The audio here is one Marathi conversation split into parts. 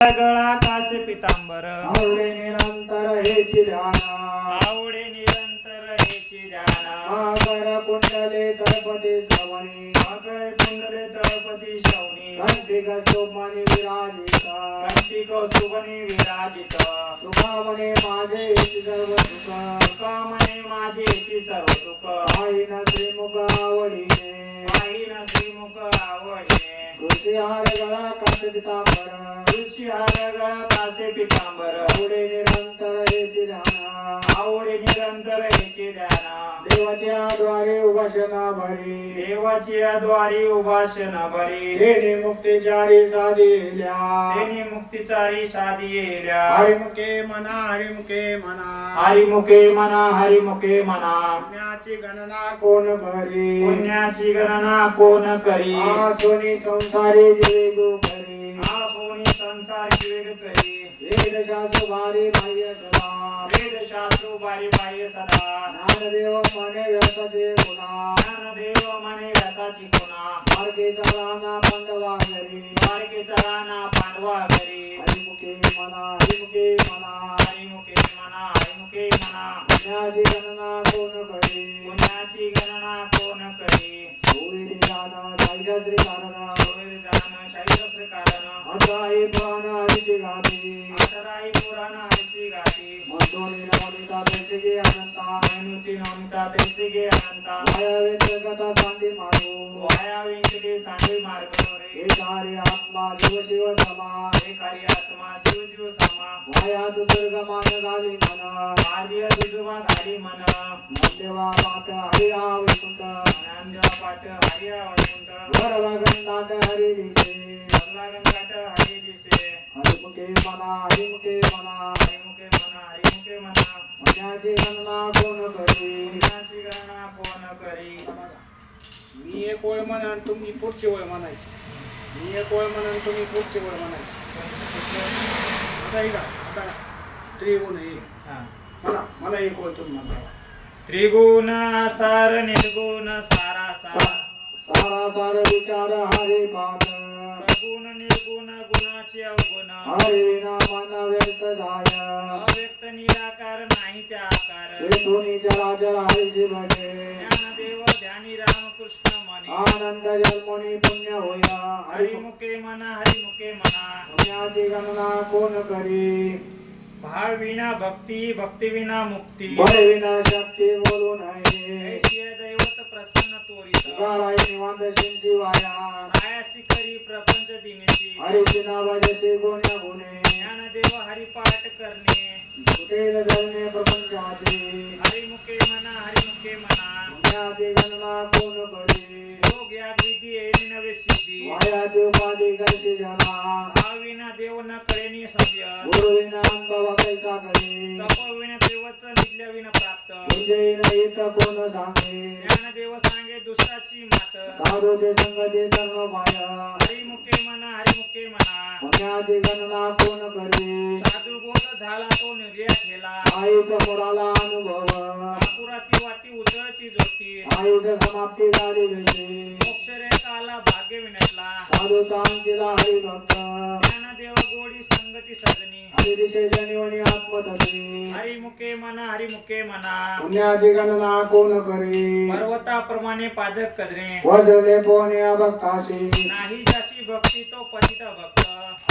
गळा काश पितांबर. आवडे निरंतर हेची ध्यान आवडे निरंतर हेची ध्यान कुंडले तळपती श्रवणी. आकळे कुंडले तळपती शौनी कंटिक सोमनी विराजित. कंठी कौस्तुभनी विराजित. तुका म्हणे माझे हेची सर्व सुख. तुका म्हणे माझे हेची सर्व सुख. आईन श्रीमुख आवडीने. पाहिन श्रीमुख आवडे कृषिहार गळा काश पितांबर तुळशी हार गळा कासे पितांबर आवडे निरंतर हेची ध्यान देवाच्या द्वारे उपासना भरी देवाची द्वारी उभाषण भरी देणे मुक्तीचारी साधिल्या. तेनी मुक्तीचारी साधी येल्या हरिमुखे म्हणा हरिमुखे म्हणा हरिमुखे म्हणा हरिमुखे म्हणा पुण्याची गणना कोण करी? पुण्याची गणना कोण करी? आ सोनी संसारी जीवे करी. हा कोणी संसार विवेक करी. वेद शास्त्र भारी बाह्य वेद शास्त्र बारी बाह्य सदा। ज्ञानदेव मने व्यसाचे गुणा। ज्ञानदेव म्हणे व्यासाची कोणा मार्गेचा राणा पांडवा घरी। द्वारकेचा राणा पांडवा घरी। हरिमुखे म्हणा हरिमुखे म्हणा हरिमुखे म्हणा हरिमुखे म्हणा पुण्याची गणना कोण करी? पुण्याची गणना कोण करी? होई ध्यान साईच्या श्री कारण. होय जाण अठाई पुराण हरिची गाती अठराही पुराण हरिसी गाती नवनीता देशिके अनंता. मैनुती नवनीता तैसे गे अनंता. व्यंतर्गता शांती मारू. वाया व्यंकटे सांडे मार्ग रे. सारे आत्मा जीव शिव समा. हे कार्य आत्मा जीव जीव समा. माया दुर्ग मान. आर्य दुजुमा घाली मन. नंदेवा पाठ हरी वैकुंठ ज्ञानदेवा पाठ हरिया वैकुंठ वर लागंतात हरी काट हरी दिसे हरिमुखे हरिमुखे हरिमुखे म्हणा हरिमुखे म्हणा मनाची गणना कोण करी गणना कोण करी मी एक ओळ म्हणा तुम्ही पुढची ओळ म्हणायची मी एक ओळ म्हणा तुम्ही पुढची ओळ म्हणायची आता ऐका आता त्रिगुण हे मला मला एक ओळ तुम्ही म्हणा त्रिगुण सार निर्गुण सारा सार सारा सार विचार हरे पाठ सगुण निर्गुण गुणाचे अवगुण. हरे विना मन व्यक्त जाय अव्यक्त निराकार नाही त्या आकार. वेदोनी चराचर हरिची भजे ज्ञानदेव ध्यानी रामकृष्ण म्हणे. आनंद जन्मोनी पुण्य होया. हरि हरिमुखे म्हणा हरिमुखे म्हणा पुण्याची गणना कोण करी? भाव विना भक्ती भक्ती विना मुक्ती. बळ विना शक्ती बोलू ऐशिय दैवत प्रसन्न तोरित गाळाई निवांत शिंची वाया सायासी करी प्रपंच दिनेशी. हरिची नावाजसे गुण्या गुणे ज्ञानदेव हरिपाठ करणे. प्रपंचाचे. हरिमुखे म्हणा हरिमुखे म्हणा गणना कोण विधी नवे सिद्धी. जना विना देव न कळेनी सभ्य. कैसा दैवत निजल्या विना प्राप्त. कोण सांगे? ज्ञानदेव सांगे दुसराची मात. संगती कर्म हरिमुखे म्हणा हरिमुखे म्हणा गणना कोण करी. साधू बोध झाला तो निर्या ठेला. आईचा मुराला अनुभव. कापुराती वाटी उजळची ज्योती आयुष्य समाप्ती झाली जैसे मोक्ष रेखाला भाग्य विनटला. साधू तांतीला हरिभक्त ज्ञानदेव गोडी संगती सजनी. हरिदिशे जनिवणी आत्मतत्वे हरिमुखे म्हणा हरिमुखे म्हणा. पुण्याची गणना कोण करी? पर्वताप्रमाणे पादक कदरे. वजले पोने भक्ताशी नाही ज्याची भक्ती तो पतित भक्त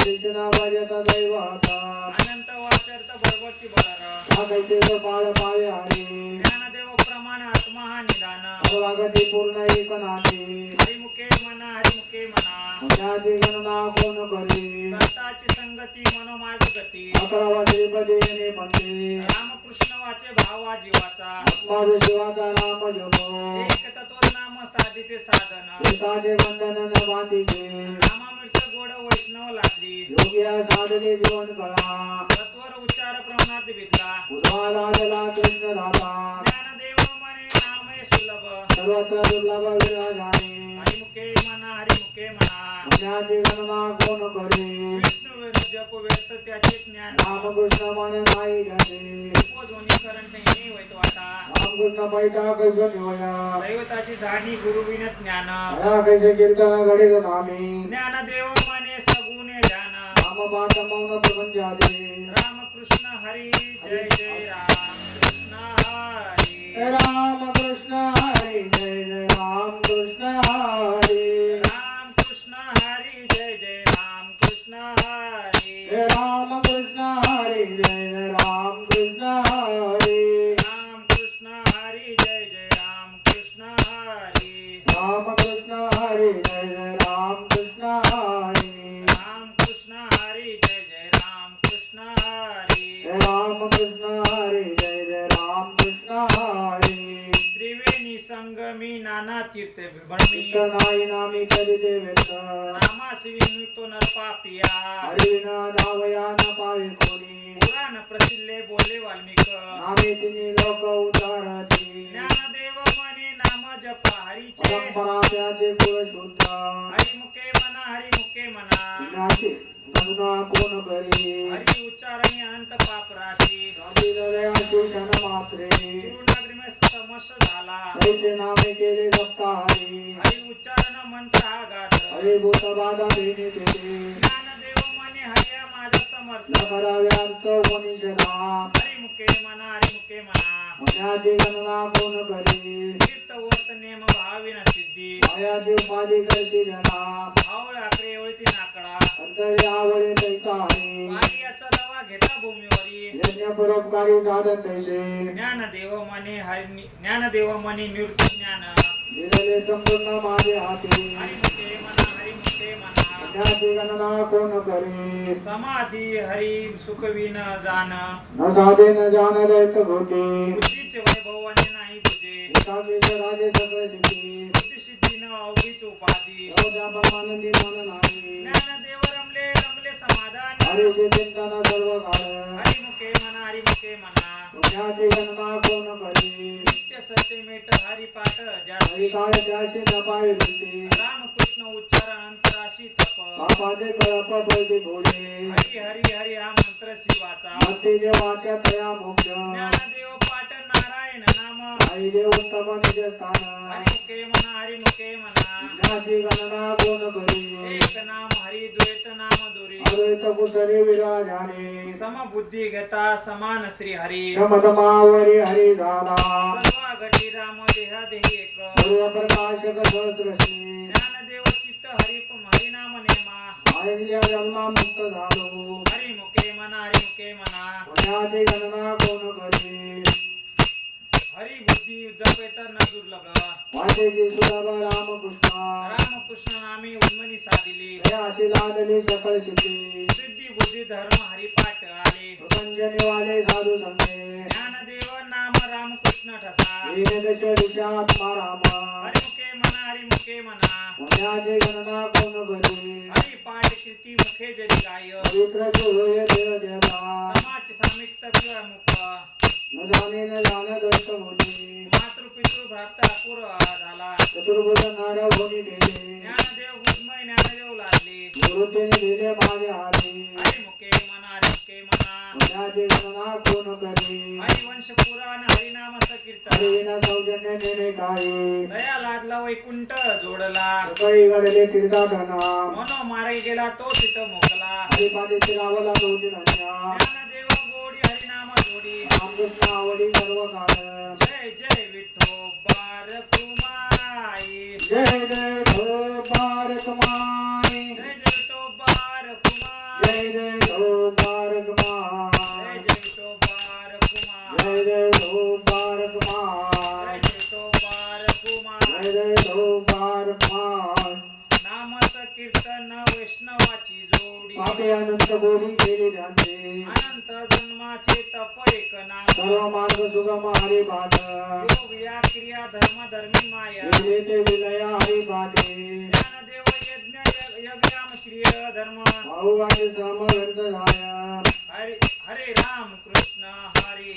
हरिशना भजत दैवता अनंत वाचरत भगवती बळर कैसे पाळ पावे हरी ज्ञानदेव प्रमाण आत्मा हा निदान. सर्वागती पूर्ण एकनाथी हरिमुखे म्हणा हरिमुखे म्हणा पुण्याची गणना कोण करी? संताची संगती मनोमार्ग गती. अकरावा श्रीपती येणे म्हणते रामकृष्ण वाचे भावा जीवाचा माझ शिवाचा नाम जपो. एक तत्व नाम साधिते साधन. पिताचे बंधन न बांधिते. नामामृत गोड वैष्णव लागली योग्य साधने जीवन कळा. तत्वर उच्चार प्रमाणात उद्वाला जला कृष्ण राधा ज्ञानदेव कोण करी विष्णू व्यस्त त्याचे ज्ञान रामकृष्ण माने नाही जाते दैवताची जाणी ज्ञान कैसे कीर्तन घडीत नामी ध्यान मौन रामकृष्ण हरी जय जय राम। कृष्ण हरी राम कृष्ण हरी जय जय राम कृष्ण नामी करीते व्यक्त नामासी विमुक्तो न पावे कोणी। पुराण प्रसिल्ले बोले वाल्मिक। नामे तिने लोक उतारती ज्ञानदेव मने नाम जपा हरीचे परंपरा त्याचे कुळ शुद्ध। हरिमुखे मना हरिमुखे मना। विनाशी गणना कोण करी। हरी उच्चारणी अनंत पाप राशी। मात्रे। गुरुनगरी में समस झाला. तैसे नामे केले सप्ताहारी हरी उच्चारण मंत्र गात हरे भूत बाधा देणे तेथे हरिया माझा समर्थ. न कराव्यांत कोणी शरा हरिमुखे मना हरिमुखे मना. मनाची गणना कोण करी? तीर्थवर्त नेम भाविन सिद्धी. मायाची उपाधी करशी जना आवळ आकडे वळती नाकडा अंतरी आवळे तैसा आहे. वारी याचा दवा घेता भूमीवरी. यज्ञ परोपकारी साधन तैसे ज्ञानदेव मने हरि ज्ञानदेव मने निवृत्ती ज्ञान. दिलेले संपूर्ण माझे हाती. हरिमुखे मना हरिमुखे मना. मनाची गणना कोण करी समाधी हरी सुखविन जाण न साधे न जाण दैत घोटे बुद्धीचे वैभव आणि नाही तुझे. एकामेश राजे सगळ सिद्धी बुद्धिसिद्धी न अवघीच उपाधी. आनंदी मन नाही. ज्ञानदेव रमले रमले समाधान. हरीचे चिंतन सर्व काळ मना हरिमुखे मना. हरी काय त्याशी न पाय भीती रामकृष्ण उच्चारण अंतराशी तप. बापाचे कळप पैसे घोडे हरी हरी हरी हा मंत्र शिवाचा. वाच्या तया मोक्ष ज्ञानदेव पाठ नाम देव मना मना नाम हरी नाम समबुद्धी गता समान श्री हरी शमतमावरी हरी सर्व घटी राम देहा देही प्रकाशक सहस्रश्री ज्ञानदेव चित्त हरी हरिनाम नेमा आयल्या जन्मा मुक्त झालो. हरिमुखे मना हरिमुखे मना. पुण्याची गणना कोण करी हरी बुद्धी जपेत न दुर्लभ. वाटेची सुलभ रामकृष्ण. रामकृष्ण नामी उन्मनी साधिली. अशी लादली सकळ सिद्धी. सिद्धी बुद्धी धर्म हरिपाठ आले. प्रपंचने वाले साधू संगे ज्ञानदेव नाम रामकृष्ण ठसा. दीनदश दिशात्मा राम. हरिमुखे मना हरिमुखे मना. पुण्याची गणना कोण करी? हरिपाठ कीर्ती मुखे जरी गाय. पवित्र जो होय देव देवता. समाज सामिक्त मुख न जाणे न जाण दैत होती मातृ पितृ भ्रात अपूर झाला. चतुर्भुज नार ज्ञानदेव ज्ञानदेव लागले. गुरुतेने दिले माझे हाती। मना हरिमुखे मना. पुण्याची गणना कोण करी? हरिवंश पुराण हरिनाम कीर्तन हरिविना सौजन्य नेणे काही। दया लादला वैकुंठ जोडला. सकाळी घडले तीर्थाटना मनो गेला तो तिथं मोकला. हरिपाठीची रावला दोजी धन्या। ज्ञानदेव गोडी आवडी. सर्व काळ जय जय विठो बारकुमाई. जय जय भो बारक माई पापे अनंत गोडी केली त्यांचे अनंत जन्माचे तप एक नाम सर्व मार्ग सुगम हरी पाठ योग या क्रिया धर्म धर्मी माया। ते विलया हरी पाठे ज्ञानदेव यज्ञ यज्ञाम क्रिय धर्म। भाऊ आणि श्रम झाल्या हरे हरे राम कृष्ण हरी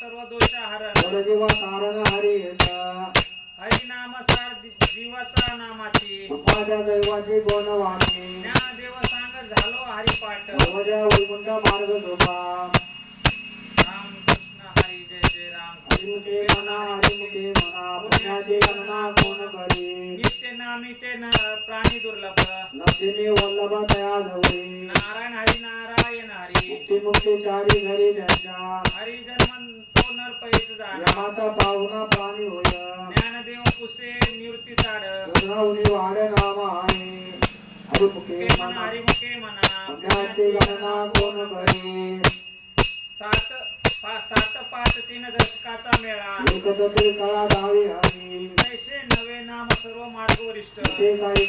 सर्व दोष हरण जीवा तारण हरी येता. हरिनाम सार दि- जीवाचा नामाची. माझ्या दैवाची कोण वाणी ज्ञानदेव सांग झालो हरिपाठ. माझ्या वैकुंठ मार्ग शोभा राम कृष्ण हरी जय जय राम. हरिमुखे म्हणा हरिमुखे म्हणा पुण्याची गणना कोण करी नित्य नामी ते न प्राणी दुर्लभ. लक्ष्मी वल्लभ तया जवळी नारायण हरी नारायण हरी. मुक्ती मुक्ती चारी घरी त्यांच्या. हरी जन्म तो नर पैस जाणा यमाचा पाहुणा प्राणी होय. ज्ञानदेव पुसे निवृत्ती ताड रुद्रावली वाड नाम आहे. हरिमुखे म्हणा. म्हणा गणना कोण करी? सात सात पाच तीन दशकाचा मेळा. एकत्र कळा दावी हवी पैसे नवे नाम सर्व मार्ग वरिष्ठ ते काही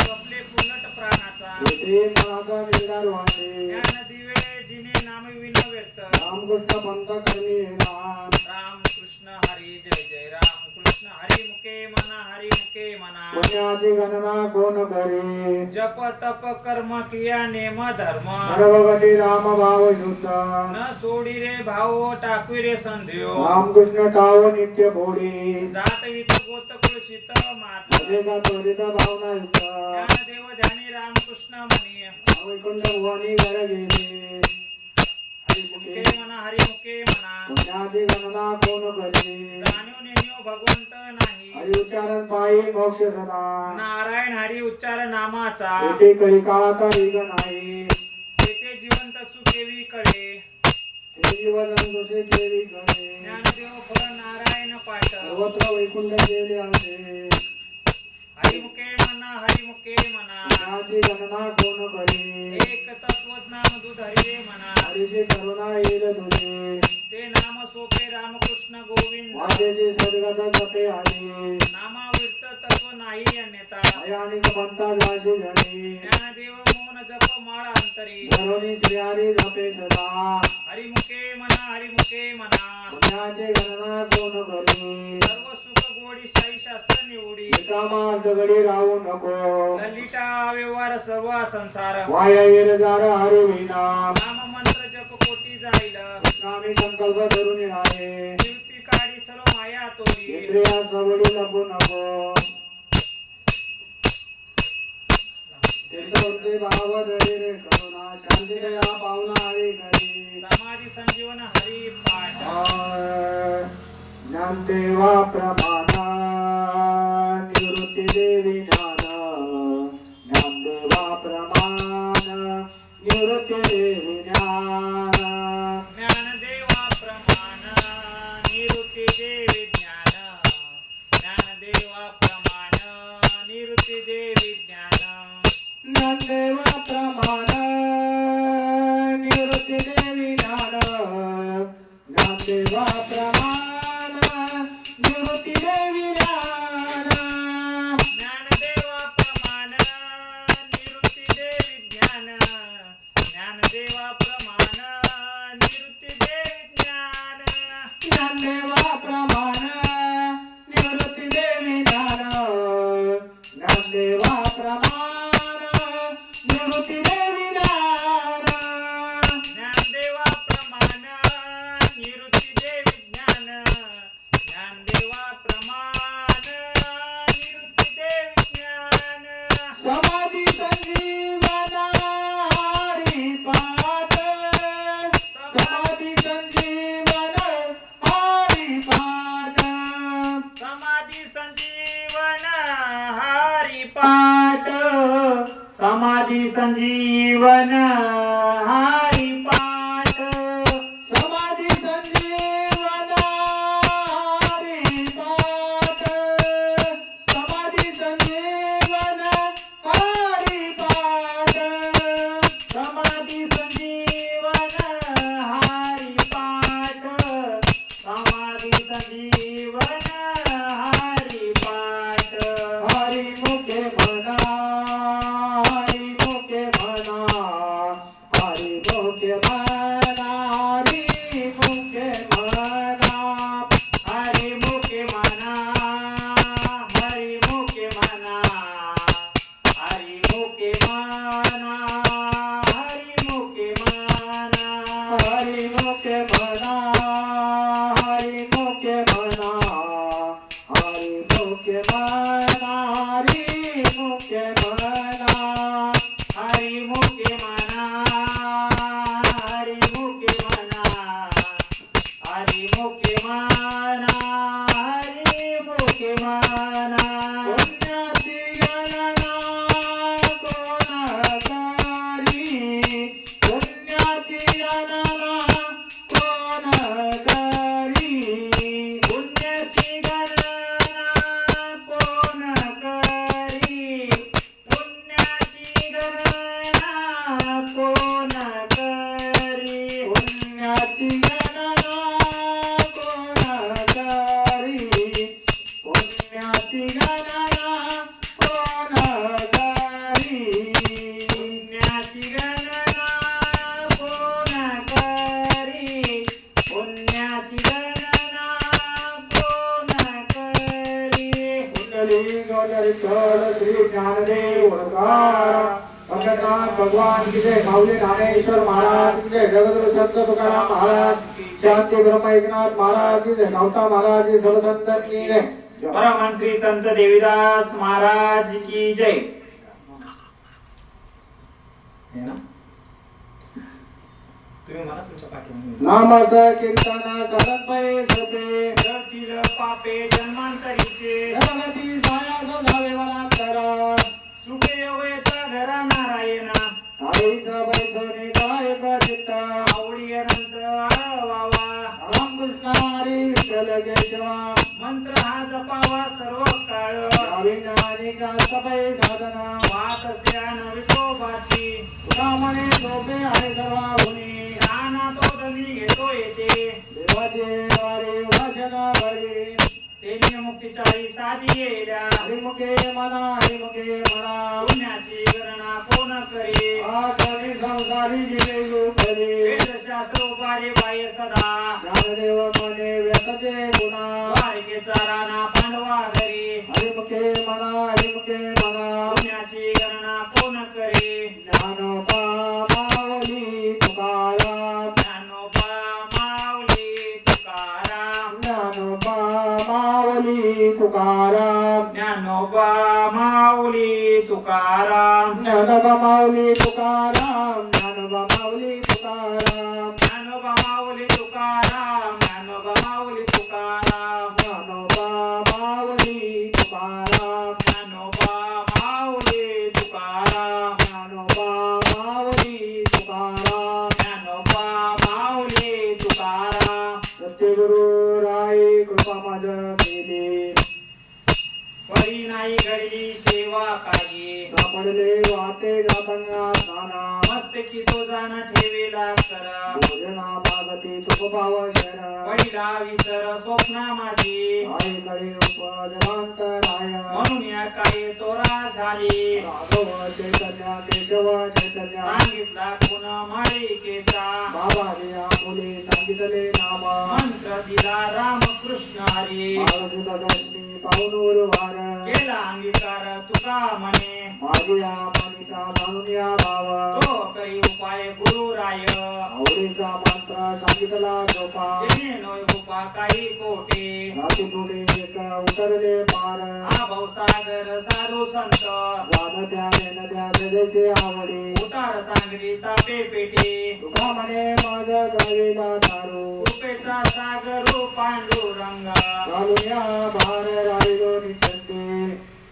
जपले पुलट प्राणाचा. ते ज्ञान दिवे जिने नाम विन व्यक्त रामकृष्ण पंत करणी राम राम कृष्ण हरी जय जय. राम कृष्ण हरी मुखे म्हणा हरी मुखे म्हणा पुण्याची गणना कोण करी? जप तप कर्म क्रिया नेम धर्म। सर्वगती राम भाव शुद्ध। न सोडी रे भाऊ टाकू रे संध्यो। रामकृष्ण टाव नित्य भोडी। जात वित गोत कुळशीत अनेका त्वरित भावना युक्त। ज्ञान देव ध्यानी रामकृष्ण म्हणी वैकुंठ भुवनी घर गेले मुखे म्हणा हरी मुखे म्हणा पुण्याची गणना कोण करी जाणीव नेमियो भगवंत नाही. हरि उच्चारण पायी मोक्ष सदा. नारायण हरी उच्चार नामाचा. येथे काळाचा नाही. तेथे जिवंत चुकेवी कळे. ते जीवन दुसरे केली ज्ञानदेव फळ नारायण पाठ सर्वत्र वैकुंठ गेले असे हरिमुखे म्हणा हरिमुखे म्हणा पुण्याची गणना कोण करी? एक तत्वज्ञान दूध हरिरे म्हणा हरीची करुणा येईल तुझे। ते नाम सोपे रामकृष्ण गोविंद। सदगत जपे नामाविरत तत्व नाही अन्यता भयानिक पंथा जाशी जणी ज्ञानदेव मौन जप माळ अंतरी। धरोनी श्रीहरी जपे सदा। हरिमुखे म्हणा हरिमुखे म्हणा पुण्याची गणना कोण करी? सर्व सुख गोडी निवडी दगडी राहू नको. ललिता व्यवहार सर्व संसार. वाया येर जार हरी विना नाम मंत्र जप कोटी जाईल. नामी संकल्प धरून राहे निवृत्ती काढी सर्व माया तोडी. इंद्रिया सबडी लपू नको. शांती दया पावना हरी घरी. समाधी संजीवन हरी पाठ. Nante va pramana. परमन श्री संत देवीदास महाराज की जय. है ना? तुम्ही म्हणा तुमच्या पाठी नाम नामाचा कीर्तन करत सते. रतिर पापे जन्मांतरीचे. जगती साया सदावे मला तर सुखे योगेचा धरा नारायणा आईचा बैठवणे काय करिता? आवडी अनंत आवावा राम कृष्ण हरी विठ्ठल जय शिवा मंत्र हा जपावा सर्व काळ. सबै साधना. सोपे आहे सर्वा गुणी शहाणा तो धनी घेतो येते. देवाचे वारे भाषणा बळी तेने मुक्तीचारी साधी येल्या हरिमुखे मना हरिमुखे मना. पुण्याची गणना कोण करे? आठवणी संसारी जिवे युगले वेदशास्त्र उभारे बाह्य सदा. ज्ञानदेव मने व्यसते गुणा. तुकाराम। ज्ञानोबा माऊली तुकाराम। ज्ञानोबा माऊली तुकाराम। ज्ञानोबा माऊली तुकाराम। ज्ञानोबा माऊली तुकाराम। ज्ञानोबा माऊली तुकाराम। ज्ञानोबा माऊली तुकाराम। ज्ञानोबा माऊली तुकाराम। ज्ञानोबा माऊली तुकाराम। ज्ञानोबा माऊली तुकाराम सत्यगुरु राय कृपा माझ केली। परी नाही घडली सेवा काही. सापडले वाटे जाताना नाना. मस्तकी तो जाण ठेवेला करा भोजना भागती तुक पाव शरण पहिला विसर स्वप्ना माझी आई कडे उपजवांत राय. म्हणून या काय तोरा झाली. राघव चैतन्य केशव चैतन्य. सांगितला पुन माळिकेचा बाबा या मुली सांगितले नाम मंत्र दिला रामकृष्ण हरी. ಪೌನೂರು ವಾರ ಕೇಳ ಅಂಗೀಕಾರ ತುಕಾಮಣಿ मागूया मानिता मानूया भावा। तो करी उपाय गुरुराय। आवडीचा मंत्र सांगितला जोपा जिने काही कोटे राती पुढे उतरले पार। हा भाऊसागर साधू संत। वादत्या वेनद्या वेदेचे आवडे। उतार सांगली तापे पेटे। तुका म्हणे माझ्या गावीला दारू। उपेचा सागर पांडुरंग चालूया भार राहिलो निचंते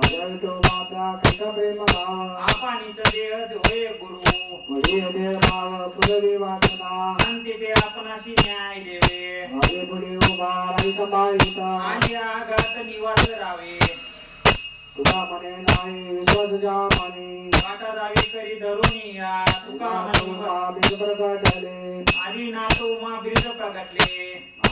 भजंतो माता कृष्ण प्रेमला. आपणीच देह होय गुरु. पुढे देव भाव पुरवी वाचना अंतिते आपणाशी न्याय देवे. हरे पुढे उभा राहित बाईता आणि आघात निवास रावे तुका म्हणे नाही विश्वास जा माने वाटा दावी करी धरून या. तुका म्हणे बिज प्रगटले आधी ना तो उमा बिज प्रगटले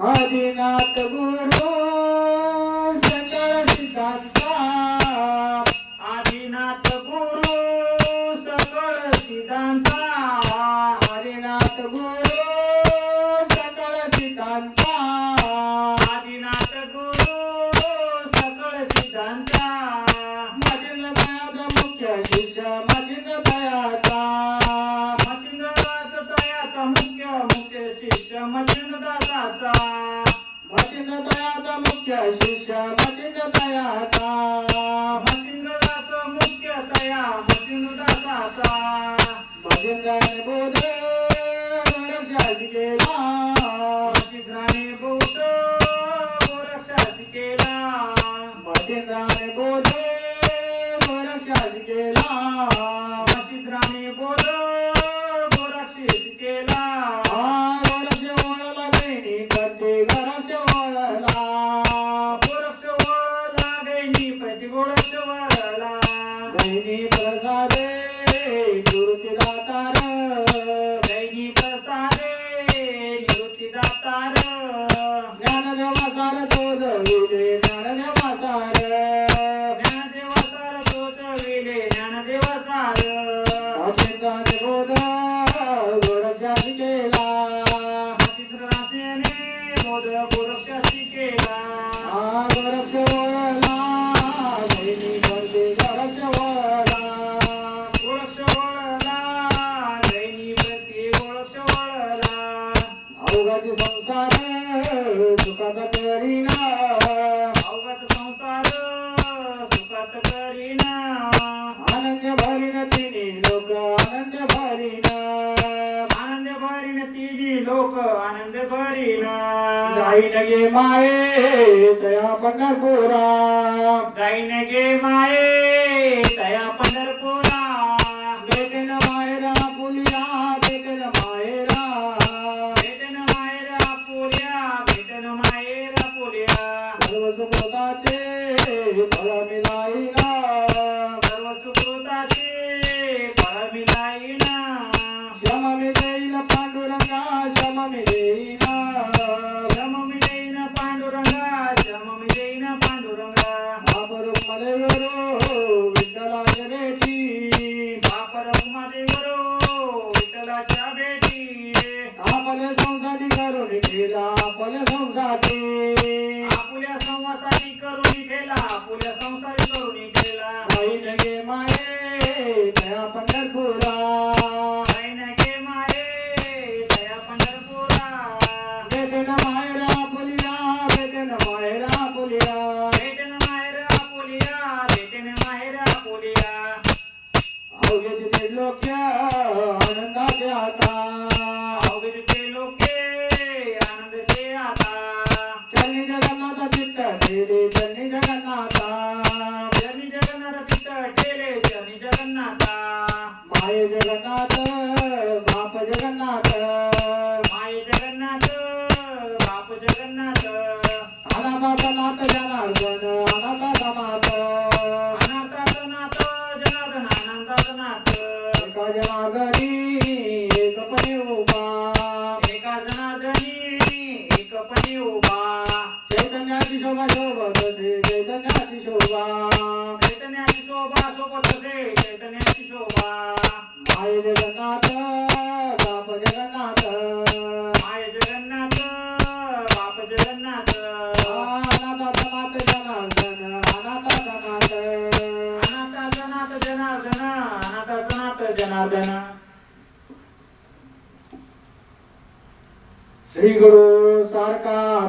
आदिनाथ गुरु सकळ सिद्धांता। आदिनाथ गुरु सकळ सिद्धांता। हरिनाथ गुरु सकळ सिद्धांता। आदिनाथ गुरु દયા પંગર ગોરા. જઈને ગે માએ દયા પંગર शोभा सोबत चैतन्याची शोभा चैतन्याची शोभा सोबत चैतन्याची शोभा माय जगन्नाथ बाप जगन्नाथ माय जगन्नाथ बाप जगन्नाथ अनाथ श्री गुरु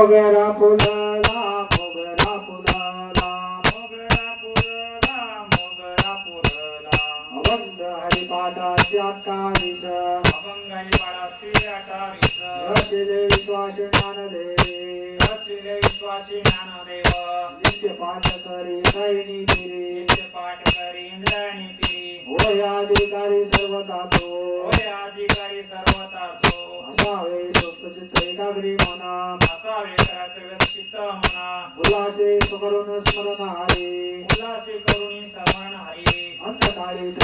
वगैरह बोला